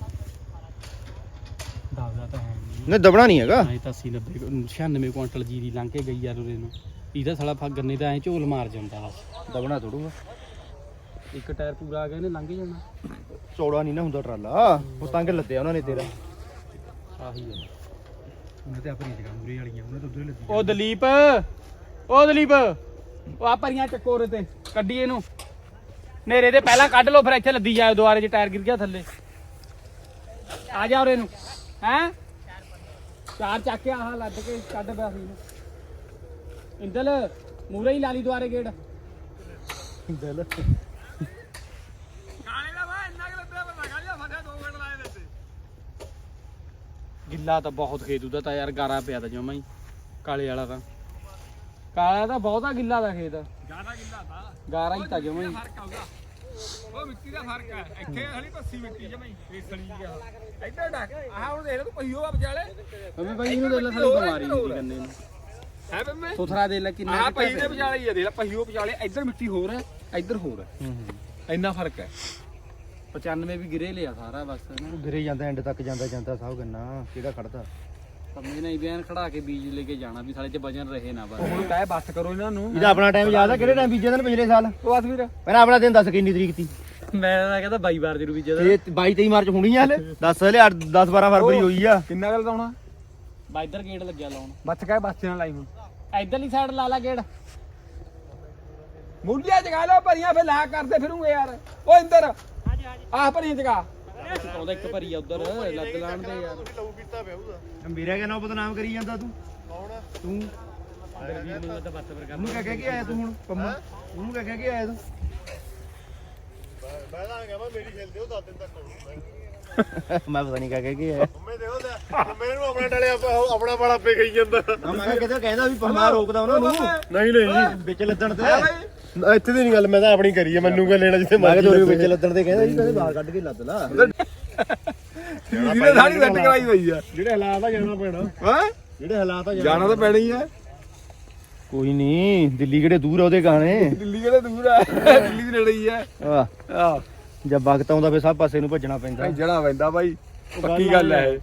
ਨਹੀਂ ਦਬਣਾ ਨਹੀਂ ਹੈਗਾ। ਨਹੀਂ ਤਾਂ 80 90 96 ਕੁਇੰਟਲ ਜੀਰੀ ਲੰਘ ਕੇ ਗਈ ਯਾਰ ਉਰੇ ਨੂੰ। ਇਹਦਾ ਸਾਲਾ ਫੱਗ ਗੰਨੇ ਤਾਂ ਐ ਝੋਲ ਮਾਰ ਜਾਂਦਾ ਬਸ। ਦਬਣਾ ਥੋੜੂਗਾ ਇੱਕ ਟਾਇਰ ਪੂਰਾ ਆ ਗਿਆ ਇਹਨੇ ਲੰਘ ਜਾਣਾ। ਚੌੜਾ ਨਹੀਂ ਨਾ ਹੁੰਦਾ ਟਰਾਲਾ। ਉਹ ਤੰਗ ਲੱਦਿਆ ਉਹਨਾਂ ਨੇ ਤੇਰਾ। ਆਹੀ ਹੈ ਉਹਨਾਂ ਤੇ ਆਪਣੀ ਜਗ੍ਹਾ ਮੂਰੇ ਵਾਲੀਆਂ ਉਹਨਾਂ ਤੋਂ ਉਧਰ ਲੱਦੀ ਉਹ ਦਲੀਪ ਉਹ ਦਲੀਪ। ਉਹ ਆ ਭਰੀਆਂ ਚੱਕੋ ਉਰੇ ਤੇ ਕੱਢੀ ਇਹਨੂੰ। ਨੇਰੇ ਦੇ ਪਹਿਲਾਂ ਕੱਢ ਲਓ ਫਿਰ ਇੱਥੇ ਲੱਦੀ ਜਾਏ ਦੁਆਰੇ ਜੇ ਟਾਇਰ ਗਿਰ ਗਿਆ ਥੱਲੇ। ਆ ਜਾ ਉਰੇ ਨੂੰ ਹੈ? ਚਾਰ ਚੱਕ ਕੇ ਆਹ ਲੱਦ ਕੇ ਕੱਢ ਪਿਆ ਸੀ। ਇੰਦਲ ਮੂਰੇ ਹੀ ਲਾ ਲਈ ਦੁਆਰੇ ਗੇੜ। ਦਿਲ ਗਾਣੇ ਦਾ ਵਾ ਇੰਨਾ ਕਿ ਲੱਭਿਆ ਬੰਦਾ ਗਾ ਜਾ ਫਸਿਆ ਦੋ ਮਿੰਟ ਲਾਏ ਦਿੱਤੇ ਗਿੱਲਾ ਤਾਂ ਬਹੁਤ ਖੇਤ ਉਹਦਾ ਤਾਂ ਯਾਰ ਗਾਰਾ ਪਿਆ ਤਾਂ ਜਮਾ ਹੀ ਕਾਲੇ ਵਾਲਾ ਤਾਂ। ਕਾਲਾ ਤਾਂ ਬਹੁਤਾ ਗਿੱਲਾ ਦਾ ਖੇਤ। ਜ਼ਿਆਦਾ ਕਿੰਨਾ ਤਾ। ਗਾਰਾ ਹੀ ਤਾਂ ਜਮਾ ਹੀ। ਫ਼ਰਕ ਆਉਂਦਾ ਉਹ ਮਿੱਟੀ ਦਾ ਫ਼ਰਕ ਹੈ। ਇੱਥੇ ਹਲੀ ਪੱਸੀ ਮਿੱਟੀ ਜਮਈ। ਰੇਸਲੀ ਗਿਆ ਇੱਧਰ ਡੱਕ। ਆਹ ਹੁਣ ਦੇਖ ਲੈ ਤੂੰ ਪਈਓ ਆ ਵਿਚਾਲੇ। ਮੰਮੀ ਬਾਈ ਇਹਨੂੰ ਦੇ ਲੈ ਸਾਡੀ ਬਿਮਾਰੀ ਹੁੰਦੀ ਗੰਨੇ ਨੂੰ ਹੈ ਬੰਮੇ ਸੁਥਰਾ ਦੇ ਲੈ ਕਿੰਨਾ ਆਹ ਪਈ ਦੇ ਵਿਚਾਲੇ ਹੀ ਆ ਦੇਖ ਲੈ ਪਈਓ ਵਿਚਾਲੇ। ਇੱਧਰ ਮਿੱਟੀ ਹੋਰ ਹੈ ਇੱਧਰ ਹੋਰ ਹੈ। ਇੰਨਾ ਫ਼ਰਕ ਹੈ। 95 ਵੀ ਗਿਰੇ ਲਿਆ ਸਾਰਾ ਬਸ। ਨਾ ਗਿਰੇ ਜਾਂਦਾ ਐਂਡ ਤੱਕ ਜਾਂਦਾ ਜਾਂਦਾ ਸਭ ਗੰਨਾ ਕਿਹੜਾ ਖੜਦਾ? ਸਮਝ ਨਹੀਂ ਬਿਆਨ ਖੜਾ ਕੇ ਬੀਜ ਲੈ ਕੇ ਜਾਣਾ ਵੀ ਸਾਲੇ ਚ ਵਜਨ ਰਹੇ ਨਾ ਬਸ। ਹੁਣ ਕਹਿ ਬੱਸ ਕਰੋ ਇਹਨਾਂ ਨੂੰ। ਇਹਦਾ ਆਪਣਾ ਟਾਈਮ ਯਾਦ ਆ? ਕਿਹੜੇ ਟਾਈਮ ਬੀਜੇ ਨੇ ਪਿਛਲੇ ਸਾਲ? ਉਹ ਬਸ ਵੀਰ। ਪਹਿਲਾਂ ਆਪਣਾ ਦਿਨ ਦੱਸ ਕਿੰਨੀ ਤਰੀਕ ਸੀ ਮੈਂ ਤਾਂ ਕਹਿੰਦਾ 22 ਵਾਰ ਜਰੂ ਬੀਜਦਾ ਇਹ 22 23 ਮਾਰਚ ਹੋਣੀ ਆ ਹਲੇ। 10 ਹਲੇ 10 12 ਫਰਵਰੀ ਹੋਈ ਆ। ਕਿੰਨਾ ਗੱਲ ਲਾਉਣਾ? ਬਾ ਇੱਧਰ ਗੇਟ ਲੱਗਿਆ ਲਾਉਣ। ਬੱਚ ਕਹਿ ਬੱਚ ਨਾਲ ਲਾਈ ਹੁਣ। ਇੱਧਰਲੀ ਸਾਈਡ ਲਾ ਲਾ ਗੇਟ ਮੁੰਡਿਆ ਜਗਾ ਲਓ ਭਰੀਆਂ ਫੇ ਲਾ ਕਰਦੇ ਫਿਰੂਗੇ ਯਾਰ। ਉਹ ਇੰਦਰ। ਆਹ ਭਰੀਆਂ ਜਗਾ। ਆਉਂਦਾ ਇੱਕ ਭਰੀ ਆ ਉਧਰ ਲੱਗ ਲਾਣ ਦੇ ਯਾਰ। ਮੇਰਾ ਕਿਆ ਨਾਮ ਬਦਨਾਮ ਕਰੀ ਜਾਂਦਾ ਤੂੰ। ਤੂੰ। ਵੀਰ ਨੂੰ ਤਾਂ ਬੱਤ ਪਰ ਉਹਨੂੰ ਕਹਿ ਕਹਿ ਕੇ ਆਇਆ ਤੂੰ ਹੁਣ ਪੰਮਾ। ਉਹਨੂੰ ਕਹਿ ਕਹਿ ਕੇ ਆਇਆ ਤੂੰ। ਮੈਂ ਪਤਾ ਨਹੀਂ ਕਹਿ ਕਹਿ ਕੇ ਆਇਆ। ਮੈਨੂੰ ਆਪਣਾ ਟਾਲੇ ਆਪਣਾ ਵਾਲਾ ਪੇ ਗਈ ਜਾਂਦਾ। ਮੈਂ ਕਿਹਾ ਕਿਤੇ ਕਹਿੰਦਾ ਵੀ ਪੰਮਾ ਰੋਕਦਾ ਉਹਨਾਂ ਨੂੰ। ਨਹੀਂ ਨਹੀਂ। ਵਿੱਚ ਲੱਦਣ ਤੇ। ਜੀ ਇੱਥੇ ਦੀ ਨਹੀਂ ਗੱਲ ਮੈਂ ਤਾਂ ਆਪਣੀ ਕਰੀ ਆ ਮੈਨੂੰ ਕਿਆ ਲੈਣਾ ਜਿੱਥੇ ਮੈਂ ਤੋਰੀ ਵਿੱਚ ਲੱਦਣ ਤੇ ਕਹਿੰਦਾ ਜੀ ਕਹਿੰਦੇ ਬਾਹਰ ਕੱਢ ਕੇ ਲੱਦ ਲਾ। ਜਿਹਨੇ ਸਾਰੀ ਸੈੱਟ ਕਰਾਈ ਹੋਈ ਆ। ਜਿਹੜੇ ਹਾਲਾਤ ਆ ਜਾਣਾ ਪੈਣਾ। ਹਾਂ? ਜਿਹੜੇ ਹਾਲਾਤ ਆ ਜਾਣਾ ਤਾਂ ਪੈਣਾ। ਹੀ ਆ। ਕੋਈ ਨਹੀਂ ਦਿੱਲੀ ਕਿਹੜੇ ਦੂਰ ਆ ਉਹਦੇ ਗਾਣੇ? ਦਿੱਲੀ ਕਿਹੜੇ ਦੂਰ ਆ? ਦਿੱਲੀ ਦੇ ਨੇੜੇ ਹੀ ਆ। ਆਹ ਆਹ। ਜਦ ਵਕਤ ਆਉਂਦਾ ਫੇ ਸਭ ਪਾਸੇ ਨੂੰ ਭੱਜਣਾ ਪੈਂਦਾ। ਜਣਾ ਪੈਂਦਾ ਬਾਈ ਪੱਕੀ ਗੱਲ ਹੈ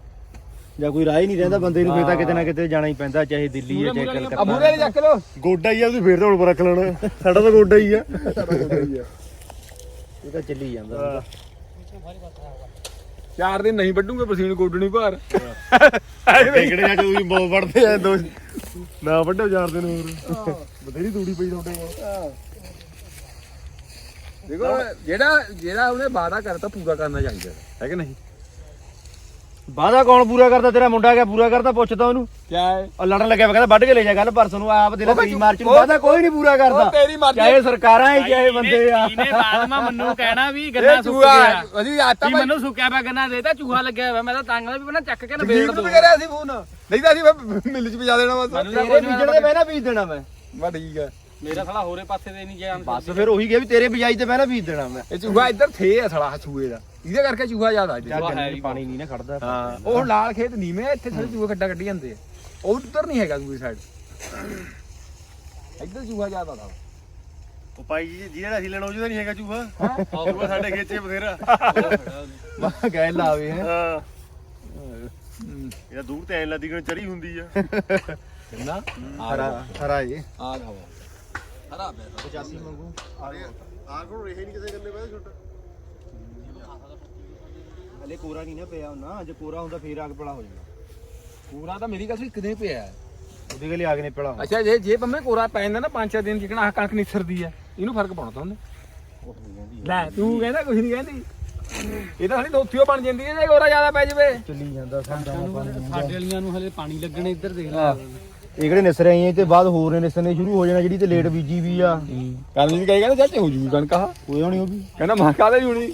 ਜਾਂ ਕੋਈ ਰਾਹ ਹੀ ਨਹੀਂ ਰਹਿੰਦਾ ਬੰਦੇ ਨੂੰ ਫੇਰ ਤਾਂ ਕਿਤੇ ਨਾ ਕਿਤੇ ਜਾਣਾ ਹੀ ਪੈਂਦਾ ਚਾਹੇ ਦਿੱਲੀ ਹੈ ਚਾਹੇ ਆ ਕਲਕੱਤਾ। ਮੂਰੇ ਵਾਲੇ ਚੱਕ ਲੋ ਗੋਡਾ ਹੀ ਆ ਤੁਸੀਂ ਫੇਰ ਰੋਡ ਪਰ ਰੱਖ ਲੈਣਾ। ਸਾਡਾ ਤਾਂ ਗੋਡਾ ਹੀ ਆ। ਇਹ ਤਾਂ ਚੱਲੀ ਜਾਂਦਾ। ਚਾਰ ਦਿਨ ਨਹੀਂ ਵੱਢੂਗੇ ਪਸੀਨ ਗੋਡਣੀ ਭਾਰ। ਟਿਕੜੇ ਜਾ ਤੁਸੀਂ ਬਹੁਤ ਵੜਦੇ ਆ ਦੋ ਨਾ ਵੱਡੋ ਚਾਰ ਦਿਨ ਹੋਰ। ਬਥੇਰੀ ਤੂੜੀ ਪਈ ਤੁਹਾਡੇ ਕੋਲ। ਦੇਖੋ ਜਿਹੜਾ ਜਿਹੜਾ ਉਹਨੇ ਵਾਅਦਾ ਕਰਤਾ ਪੂਰਾ ਕਰਨਾ ਚਾਹੀਦਾ ਹੈ ਕਿ ਨਹੀਂ? ਵਾਦਾ ਕੌਣ ਪੂਰਾ ਕਰਦਾ? ਤੇਰਾ ਮੁੰਡਾ ਗਿਆ ਪੂਰਾ ਕਰਦਾ? ਪੁੱਛਦਾ ਉਹਨੂੰ। ਕਿਆ ਹੈ? ਉਹ ਲੜਨ ਲੱਗਿਆ ਵਾ ਕਹਿੰਦਾ ਵੱਢ ਕੇ ਲੈ ਜਾ ਕੱਲ ਪਰਸੋਂ ਨੂੰ ਆਪ ਉਹ 23 ਮਾਰਚ ਨੂੰ ਵਾਦਾ ਕੋਈ ਨਹੀਂ ਪੂਰਾ ਉਹ ਕਰਦਾ। ਤੇਰੀ ਮਰਜ਼ੀ। ਚਾਹੇ ਸਰਕਾਰਾਂ ਹੀ ਚਾਹੇ ਬੰਦੇ ਆ। ਇਹਨੇ ਮੈਨੂੰ ਕਹਿਣਾ ਵੀ ਗੰਨਾ ਇਹ ਸੁੱਕ ਚੂਹਾ ਗਿਆ। ਅਸੀਂ ਆਤਾ ਮੈਨੂੰ ਸੁੱਕਿਆ ਪਿਆ ਗੰਨਾ ਦੇਤਾ ਚੂਹਾ ਲੱਗਿਆ ਹੋਇਆ ਮੈਂ ਤਾਂ ਤੰਗ ਨਾਲ ਵੀ ਬਣਾ ਚੱਕ ਕੇ ਨਾ ਬੀੜ ਵੇੜ ਦੋ। ਨੂੰ ਕਰਿਆ ਸੀ ਫੋਨ। ਨਹੀਂ ਤਾਂ ਅਸੀਂ ਮਿਲ ਚ ਵਜਾ ਦੇਣਾ ਬਸ। ਤੇਰੇ ਬੀਜਣ ਦੇ ਪਹਿਲਾਂ ਬੀਜ ਦੇਣਾ ਮੈਂ। ਬਾ ਠੀਕ ਹੈ। ਮੇਰਾ ਸਾਲਾ ਹੋਰੇ ਪਾਸੇ ਦੇ ਨਹੀਂ ਗਿਆ ਬਸ ਫਿਰ ਉਹੀ ਗਿਆ ਵੀ ਤੇਰੇ ਬਿਜਾਈ ਤੇ ਪਹਿਲਾਂ ਬੀਜ ਦੇਣਾ ਮੈਂ। ਇਹ ਚੂਹਾ ਇੱਧਰ ਥੇ ਆ ਸਾਲਾ ਹਸੂਏ ਦਾ। ਇਹਦੇ ਕਰਕੇ ਚੂਹਾ ਜ਼ਿਆਦਾ ਹੀ ਪਾਣੀ ਨਹੀਂ ਨਾ ਖੜਦਾ। ਹਾਂ। ਉਹ ਲਾਲ ਖੇਤ ਨੀਵੇਂ ਇੱਥੇ ਸਾਰੇ ਚੂਹੇ ਖੱਡਾ ਕੱਢੀ ਜਾਂਦੇ ਆ। ਉਹ ਉੱਧਰ ਨਹੀਂ ਹੈਗਾ ਦੂਜੀ ਸਾਈਡ ਇੱਧਰ ਚੂਹਾ ਜ਼ਿਆਦਾ ਦਾ ਉਹ ਜੀ ਜਿਹੜਾ ਅਸੀਂ ਲੈਣਾ ਉਹਦਾ ਨਹੀਂ ਹੈਗਾ ਚੂਹਾ। ਚੂਹਾ ਸਾਡੇ ਖੇਚੇ ਬਥੇਰਾ। ਮਾ ਗਏ ਲਾਵੇ ਹੈ। ਹਾਂ। ਇਹਦਾ ਦੂਰ ਤੇ ਐਂ ਲੱਦੀ ਕਿ ਚੜੀ ਹੁੰਦੀ ਆ। ਕਿੰਨਾ? ਹਰਾ ਹਰਾ ਜੀ ਆ ਹਵਾ ਹਰਾ ਬੈ 85 ਮੰਗੂ। ਆਹ ਕੋਲ ਰਹੇ ਨਹੀਂ ਕਿਸੇ ਗੱਲੇ ਬਾਅਦ ਛੋਟਾ। ਹਲੇ ਕੋਰਾ ਨਹੀਂ ਨਾ ਪਿਆ ਹੁੰਦਾ ਜੇ ਕੋਰਾ ਹੁੰਦਾ ਫੇਰ ਆਗ ਪੜਾ ਹੋ ਜਾਂਦਾ। ਪੂਰਾ ਤਾਂ ਮੇਰੀ ਗੱਲ ਸੀ ਕਿਤੇ ਪਿਆ ਹੈ। ਉਹਦੇ ਗਲੇ ਆਗ ਨੇ ਪੜਾ ਅੱਛਾ ਜੇ ਜੇ ਪੰਮੇ ਕੋਰਾ ਪੈ ਜਾਂਦਾ ਨਾ ਪੰਜ ਛੇ ਦਿਨ ਜਿਕਣਾ ਆਹ ਕਣਕ ਨਿਸਰਦੀ ਆ ਇਹਨੂੰ ਫ਼ਰਕ ਪਾਉਣਾ ਤਾਂ ਉਹਨੇ। ਲੈ ਤੂੰ ਕਹਿੰਦਾ ਕੁਝ ਨਹੀਂ ਕਹਿੰਦੀ। ਇਹ ਤਾਂ ਹਣੀ ਦੋਥੀਓ ਬਣ ਜਾਂਦੀ ਹੈ ਜੇ ਕੋਰਾ ਜ਼ਿਆਦਾ ਪੈ ਜਵੇ। ਚੱਲੀ ਜਾਂਦਾ ਸਾਡਾ ਸਾਡੇ ਵਾਲੀਆਂ ਨੂੰ ਹਲੇ ਪਾਣੀ ਲੱਗਣੇ ਇੱਧਰ ਦੇਖ ਲੈ। ਇਹ ਕਿਹੜੇ ਨਿਸਰ ਆਈਆਂ ਤੇ ਬਾਅਦ ਹੋਰ ਨੇ ਨਿਸਰਨੇ ਸ਼ੁਰੂ ਹੋ ਜਾਣਾ ਜਿਹੜੀ ਤੇ ਲੇਟ ਬੀਜੀ ਵੀ ਆ। ਕਰਨ ਵੀ ਕਹੇ ਕਹਿੰਦਾ ਚਾਚੇ ਹੋ ਜੂਗੀ ਕਣਕ ਆਹ ਹੋਏ ਹੋਣੀ ਉਹ ਵੀ। ਕਹਿੰਦਾ ਮਾਂ ਕਾਹਦੇ ਹੋਣੀ?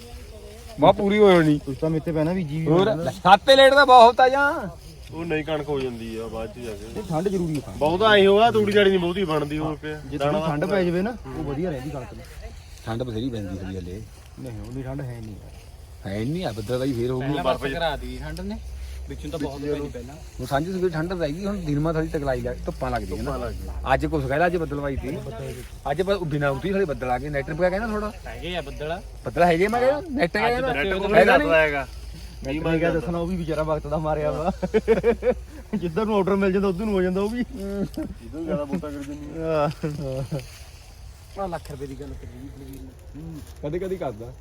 ਮਾਂ ਪੂਰੀ ਹੋਈ ਹੋਣੀ। ਕੁਛ ਤਾਂ ਮੇਤੇ ਪੈਣਾ ਬੀਜੀ ਵੀ ਹੋਰ ਸਾਤੇ ਲੇਟ ਦਾ ਬਹੁਤ ਆ ਜਾਂ? ਉਹ ਨਹੀਂ ਕਣਕ ਹੋ ਜਾਂਦੀ ਆ ਬਾਅਦ ਚ ਜਾ ਕੇ। ਇਹ ਠੰਡ ਜ਼ਰੂਰੀ ਆ। ਬਹੁਤਾ ਐ ਹੋਆ ਤੂੜੀ ਜਾੜੀ ਨਹੀਂ ਬਹੁਤੀ ਬਣਦੀ ਹੋਰ ਪਿਆ ਜੇ ਥੋੜੀ ਠੰਡ ਪੈ ਜਾਵੇ ਨਾ ਉਹ ਵਧੀਆ ਰਹਿੰਦੀ ਕਣਕ ਨੂੰ ਠੰਡ ਬਥੇਰੀ ਪੈਂਦੀ ਸੀ ਹਲੇ। ਨਹੀਂ ਉਹਦੀ ਠੰਡ ਹੈ ਨਹੀਂ। ਹੈ ਨਹੀਂ ਆ ਬੱਦਲ ਦਾ ਹੀ ਫੇਰ ਹੋ ਪਹਿਲਾਂ ਬਰਫ਼ ਕਰਾ ਦੀ ਠੰਡ ਨੇ। ਵਿੱਚੋਂ ਤਾਂ ਬਹੁਤ ਪਈ ਪਹਿਲਾਂ। ਹੁਣ ਸਾਂਝ ਸਵੇਰ ਠੰਡ ਰਹਿ ਗਈ ਹੁਣ ਦਿਨ ਮਾ ਥੋੜੀ ਤਕਲਾਈ ਲੱਗ ਧੁੱਪਾਂ ਲੱਗਦੀਆਂ ਨਾ। ਅੱਜ ਕੁਛ ਕਹਿੰਦਾ ਅੱਜ ਬੱਦਲਵਾਈ ਸੀ ਅੱਜ ਪਰ ਬਿਨਾ ਉਤੀ ਥੋੜੇ ਬੱਦਲ ਆ ਗਏ। ਨੈਟ ਪਿਆ ਕਹਿੰਦਾ ਥੋੜਾ ਹੈਗੇ ਆ ਬੱਦਲ। ਬੱਦਲ ਹੈਗੇ ਮੈਂ ਕਹਿੰਦਾ ਨੈਟ ਕਹਿੰਦਾ ਹੈਗਾ ਨਹੀਂ। ਨਹੀਂ ਮੈਂ ਮੈਂ ਕਿਹਾ ਦੱਸਣਾ ਉਹ ਵੀ ਵਿਚਾਰਾ ਵਕਤ ਦਾ ਮਾਰਿਆ ਵਾ। ਜਿੱਧਰ ਨੂੰ ਆਰਡਰ ਮਿਲ ਜਾਂਦਾ ਉਧਰ ਨੂੰ ਹੋ ਜਾਂਦਾ ਉਹ ਵੀ। ਇਹਦੋਂ ਜ਼ਿਆਦਾ ਬੋਤਾ ਕਰ ਦਿੰਦੀ ਆ। ਲੱਖ ਰੁਪਏ ਦੀ ਗੱਲ ਕਰੀ। ਕਦੇ ਕਦੇ ਕਰਦਾ।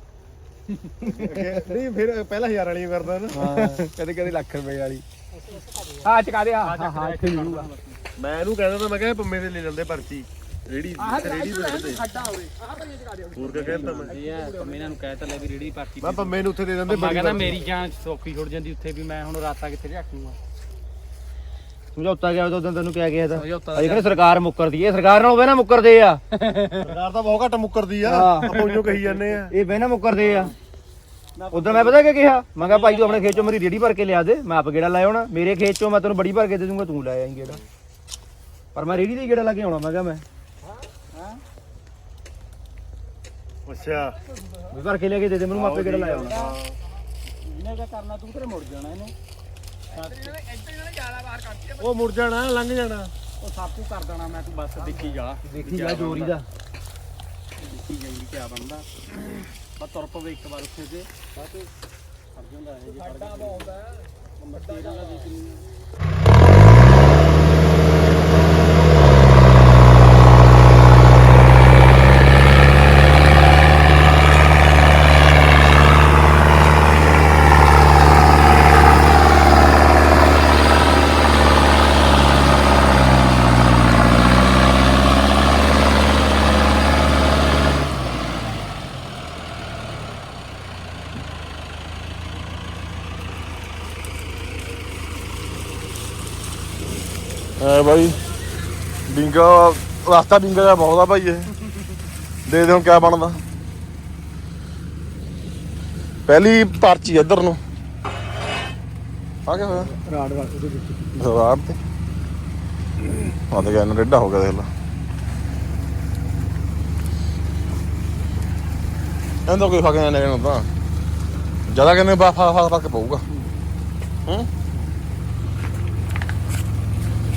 ਨਹੀਂ ਫਿਰ ਪਹਿਲਾਂ ਹਜ਼ਾਰ ਵਾਲੀ ਕਰਦਾ ਨਾ। ਹਾਂ। ਕਦੇ ਕਦੇ ਲੱਖ ਰੁਪਏ ਵਾਲੀ। ਆ ਚਕਾ ਦੇ ਆ ਹਾਂ ਹਾਂ ਇੱਥੇ ਮਿਲੂਗਾ। ਮੈਂ ਇਹਨੂੰ ਕਹਿੰਦਾ ਤਾਂ ਮੈਂ ਕਿਹਾ ਪੰਮੇ ਦੇ ਲੈ ਲੈਂਦੇ ਪਰਚੀ। ਰੇੜੀ ਰੇੜੀ ਤੇ ਖੱਡਾ ਹੋਵੇ। ਆਹ ਭਰੀਆਂ ਚਕਾ ਦੇ ਹੋਰ ਕਿਆ ਕਹਿੰਦਾ ਮੈਂ? ਇਹ ਆ ਪੰਮੇ ਇਹਨਾਂ ਨੂੰ ਕਹਿ ਤਾ ਲੈ ਵੀ ਰੇੜੀ ਪਾਰਟੀ ਮੈਂ ਪੰਮੇ ਨੂੰ ਉੱਥੇ ਦੇ ਦਿੰਦੇ ਮੈਂ ਕਹਿੰਦਾ ਮੇਰੀ ਜਾਨ ਸੌਖੀ ਛੁੱਟ ਜਾਂਦੀ ਉੱਥੇ ਵੀ ਮੈਂ ਹੁਣ ਰਾਤਾਂ ਕਿੱਥੇ ਰੱਖੂਗਾ ਸਮਝੌਤਾ ਗਿਆ ਉਦੋਂ ਤੈਨੂੰ ਕਿਹਾ ਗਿਆ ਤਾਂ? ਸਮਝੌਤਾ ਅਜੇ ਕਹਿੰਦੇ ਸਰਕਾਰ ਮੁੱਕਰਦੀ ਹੈ ਸਰਕਾਰ ਨਾਲ ਉਹ ਨਾ ਮੁੱਕਰਦੇ ਆ। ਸਰਕਾਰ ਤਾਂ ਬਹੁਤ ਘੱਟ ਮੁੱਕਰਦੀ ਆ। ਆਪਾਂ ਉਹਨੂੰ ਕਹੀ ਜਾਂਦੇ ਆ। ਇਹ ਬਹਿਣਾ ਮੁੱਕਰਦੇ ਆ। ਉਦੋਂ ਮੈਂ ਪਤਾ ਕੀ ਕਿਹਾ? ਮੈਂ ਕਿਹਾ ਭਾਈ ਤੂੰ ਆਪਣੇ ਖੇਤ ਚੋਂ ਮੇਰੀ ਰੇੜੀ ਭਰ ਕੇ ਲਿਆ ਦੇ ਮੈਂ ਆਪ ਗੇੜਾ ਲਾਇਆ ਹੋਣਾ ਮੇਰੇ ਖੇਤ ਚੋਂ ਮੈਂ ਤੈਨੂੰ ਬੜੀ ਭਰ ਕੇ ਦੇ ਦੂੰਗਾ ਤੂੰ ਲੈ ਆਈਂ ਗੇੜਾ। ਪਰ ਮੈਂ ਰੇੜੀ ਦੀ ਗੇੜਾ ਲਾ ਕੇ ਆਉਣਾ ਮੈਂ ਕਿਹਾ ਮੈਂ। ਅੱਛਾ। ਵੀ ਭਰ ਕੇ ਲੈ ਕੇ ਦੇ ਦੇ ਮੈਨੂੰ ਮੈਂ ਆਪੇ ਗੇੜਾ ਲਾਇਆ ਹੋਣਾ ਇਹਨੇ ਕਰਨਾ ਤੂੰ ਤੇਰੇ ਮੁੜ ਜਾਣਾ ਇਹਨੇ? ਉਹ ਮੁੜ ਜਾਣਾ ਲੰਘ ਜਾਣਾ। ਉਹ ਸਭ ਕੁਝ ਕਰ ਦੇਣਾ ਮੈਂ ਤੂੰ ਬਸ ਦੇਖੀ ਜਾ। ਦੇਖੀ ਜਾ ਜੋਰੀ ਦਾ। ਦੇਖੀ ਜਾਈਂ ਕਿਆ ਬਣਦਾ। ਬਸ ਤੁਰ ਪਵੇ ਇੱਕ ਵਾਰ ਉੱਥੇ ਤੇ। ਬਸ। ਫੜ ਜਾਂਦਾ ਇਹ ਜੇ ਫੜ ਗਿਆ। ਮੱਟੀ ਇਹਨਾਂ ਦਾ ਦੇਖੀ ਹੈ ਭਾਈ ਬਿੰਗਾ ਰਸਤਾ ਬਿੰਗਾ ਦਾ ਬਹੁਤ ਆ ਭਾਈ ਇਹ। ਦੇ ਦੇ ਹੁਣ ਕਿਆ ਬਣਦਾ। ਪਹਿਲੀ ਪਰਚੀ ਇੱਧਰ ਨੂੰ। ਆ ਗਿਆ ਹੋਇਆ। ਰਾੜ ਰਾੜ ਉਹਦੇ ਵਿੱਚ। ਰਾੜ ਤੇ। ਆ ਤੇ ਗਿਆ ਰੇਡਾ ਹੋ ਗਿਆ ਦੇਖ ਲਾ। ਇਹਦਾ ਕੋਈ ਲੱਗਣਾ ਤਾਂ। ਜ਼ਿਆਦਾ ਕਹਿੰਦੇ ਬਾ ਫਾ ਫਾ ਫ਼ਰਕ ਪਊਗਾ। ਹੂੰ?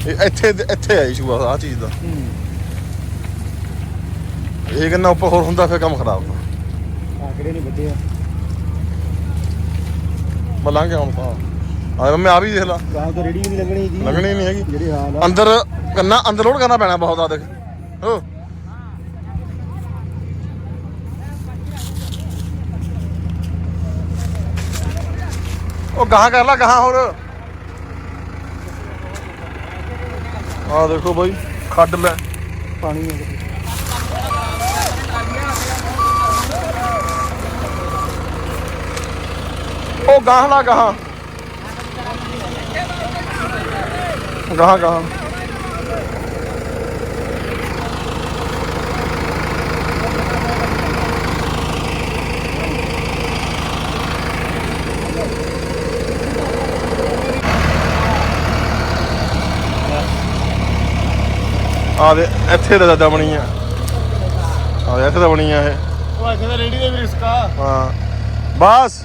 ਇਹ ਇੱਥੇ ਇੱਥੇ ਆ ਇਸ਼ੂ ਆ ਚੀਜ਼ ਦਾ। ਇਹ ਕਿੰਨਾ ਉੱਪਰ ਹੋਰ ਹੁੰਦਾ ਫਿਰ ਕੰਮ ਖਰਾਬ ਹੁੰਦਾ। ਆਕੜੇ ਨਹੀਂ ਵੱਡੇ ਆ? ਮੈਂ ਲੰਘ ਗਿਆ ਹੁਣ ਤਾਂ। ਆ ਮੈਂ ਆ ਵੀ ਦੇਖ ਲਾ। ਗਾਂ ਤੋਂ ਰੇੜੀ ਵੀ ਨਹੀਂ ਲੱਗਣੀ ਜੀ ਲੱਗਣੀ ਨਹੀਂ ਹੈਗੀ। ਜਿਹੜੇ ਹਾਲ ਆ। ਅੰਦਰ ਕੰਨਾ ਅੰਦਰ ਲੋਡ ਕਰਨਾ ਪੈਣਾ ਬਹੁਤ ਆ ਦੇਖ। ਹੋ ਉਹ ਗਾਹਾਂ ਕਰ ਲਾ ਗਾਹਾਂ ਹੋਰ। ਆ ਦੇਖੋ ਬਾਈ ਖੱਡ ਲੈ ਪਾਣੀ ਹੈ ਉਹ ਗਾਹਾਂ ਲਾ ਗਾਹਾਂ ਗਾਹਾਂ ਗਾਹਾਂ ਆ ਦੇ ਇੱਥੇ ਤਾਂ ਜ਼ਿਆਦਾ ਬਣੀ ਆ। ਆ ਦੇ ਇੱਥੇ ਤਾਂ ਬਣੀ ਆ ਇਹ। ਉਹ ਇੱਥੇ ਤਾਂ ਰੇੜੀ ਦੇ ਵੀ ਰਿਸਕ ਆ। ਹਾਂ। ਬਸ।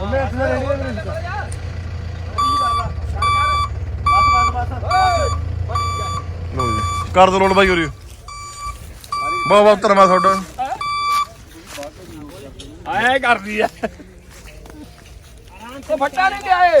ਉਹਨੇ ਇੱਥੇ ਰੇੜੀ ਦੇ ਵਿੱਚ ਲੋ ਜੀ। ਕਰ ਦੋ ਲੋਡ ਬਾਈ ਉਰੇ ਬਹੁਤ ਬਹੁਤ ਧੰਨਵਾਦ ਤੁਹਾਡਾ। ਆਏ ਕਰਦੀ ਆ। ਉਹ ਫੱਟਾ ਨਹੀਂ ਤੇ ਆਏ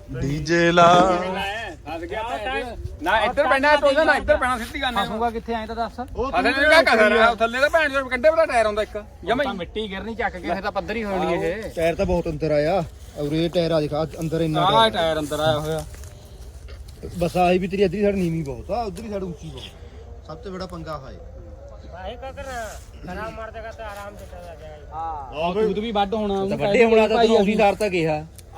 ਡੀਜੇ ਲਾ। ਨਾ ਇੱਧਰ ਪੈਣਾ ਟੋਜਾ ਨਾ ਇੱਧਰ ਪੈਣਾ ਸਿੱਧੀ ਗੱਲ ਹੈ ਕਿੱਥੇ ਐਂ ਤਾਂ ਦੱਸ। ਅਸਲ ਥੱਲੇ ਤਾਂ ਭੈਣ ਚੋਂ ਕੰਡੇ ਵਾਲਾ ਟਾਇਰ ਹੁੰਦਾ ਇੱਕ। ਜਮਾ ਤਾਂ ਮਿੱਟੀ ਗਿਰਨੀ ਚੱਕ ਕੇ ਫਿਰ ਤਾਂ ਪੱਧਰ ਹੀ ਹੋਣੀ ਇਹ। ਟਾਇਰ ਤਾਂ ਬਹੁਤ ਅੰਦਰ ਆਇਆ। ਔਰ ਇਹ ਟਾਇਰ ਆ ਦੇਖ ਅੰਦਰ ਇੰਨਾ ਆ। ਟਾਇਰ ਅੰਦਰ ਆਇਆ ਹੋਇਆ। ਬਸ ਆਹੀ ਵੀ ਤੇਰੀ ਅਧਰੀ ਸਾਡ ਨੀਵੀਂ ਬਹੁਤ ਆ ਉਧਰੀ ਸਾਡ ਉੱਚੀ ਬਹੁਤ ਸਭ ਤੋਂ ਬੜਾ ਪੰਗਾ ਹਾਏ ਆਹੀ ਕਦਰ ਖਰਾਬ ਮਾਰ ਦੇਗਾ ਤਾਂ ਆਰਾਮ ਦਿੱਤਾ ਜਾਏਗਾ ਹਾਂ। ਤੂੰ ਵੀ ਵੱਡ ਹੋਣਾ ਵੱਡੇ ਹੋਣਾ ਤਾਂ ਤੂੰ ਉਸੀ ਤਾਰ ਤਾਂ ਕਿਹਾ।